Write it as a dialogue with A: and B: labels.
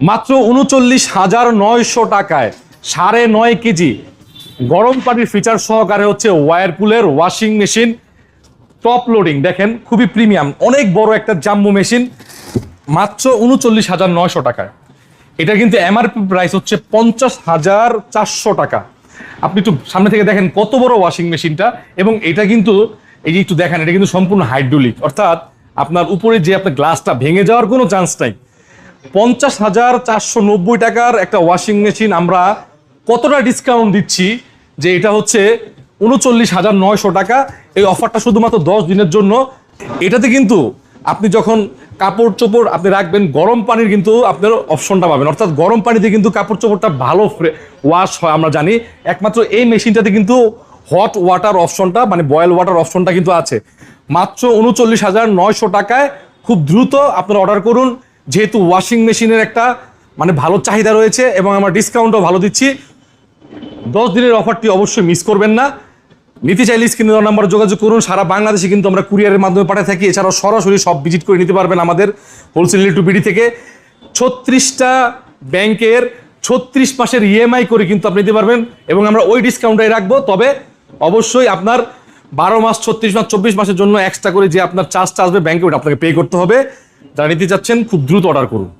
A: মাত্র উনচল্লিশ হাজার নয়শো টাকায় সাড়ে নয় কেজি গরম পানির ফিচার সহকারে হচ্ছে ওয়ারপুলের ওয়াশিং মেশিন টপ লোডিং দেখেন, খুবই প্রিমিয়াম অনেক বড় একটা জাম্বু মেশিন মাত্র উনচল্লিশ হাজার নয়শো টাকায়। এটা কিন্তু এমআরপি প্রাইস হচ্ছে পঞ্চাশ হাজার চারশো টাকা। আপনি একটু সামনে থেকে দেখেন কত বড় ওয়াশিং মেশিনটা এবং এটা কিন্তু, এই যে একটু দেখেন, এটা কিন্তু সম্পূর্ণ হাইড্রোলিক অর্থাৎ আপনার উপরে যে আপনার গ্লাসটা ভেঙে যাওয়ার কোনো চান্স নাই। পঞ্চাশ হাজার চারশো নব্বই টাকার একটা ওয়াশিং মেশিন আমরা কতটা ডিসকাউন্ট দিচ্ছি যে এটা হচ্ছে উনচল্লিশ হাজার নয়শো টাকা। এই অফারটা শুধুমাত্র দশ দিনের জন্য। এটাতে কিন্তু আপনি যখন কাপড় চোপড় আপনি রাখবেন, গরম পানির কিন্তু আপনার অপশনটা পাবেন। অর্থাৎ গরম পানিতে কিন্তু কাপড় চোপড়টা ভালো ওয়াশ হয়, আমরা জানি। একমাত্র এই মেশিনটাতে কিন্তু হট ওয়াটার অপশনটা মানে বয়েল ওয়াটার অপশনটা কিন্তু আছে। মাত্র উনচল্লিশ হাজার নয়শো টাকায় খুব দ্রুত আপনারা অর্ডার করুন। যেহেতু ওয়াশিং মেশিনের একটা মানে ভালো চাহিদা রয়েছে এবং আমরা ডিসকাউন্টও ভালো দিচ্ছি। দশ দিনের অফারটি অবশ্যই মিস করবেন না। নিতে চাইলে স্ক্রিনে নাম্বার যোগাযোগ করুন। সারা বাংলাদেশে কিন্তু আমরা কুরিয়ারের মাধ্যমে পাঠিয়ে থাকি। এছাড়াও সরাসরি সব ভিজিট করে নিতে পারবেন আমাদের হোলসেল টু বিডি থেকে। ছত্রিশটা ব্যাংকের ছত্রিশ মাসের ইএমআই করে কিন্তু আপনি নিতে পারবেন এবং আমরা ওই ডিসকাউন্টটাই রাখব। তবে অবশ্যই আপনার বারো মাস, ছত্রিশ মাস, চব্বিশ মাসের জন্য এক্সট্রা করে যে আপনার চার্জটা আসবে ব্যাংকে ওটা আপনাকে পে করতে হবে। যারা চাচ্ছেন খুব দ্রুত অর্ডার করুন।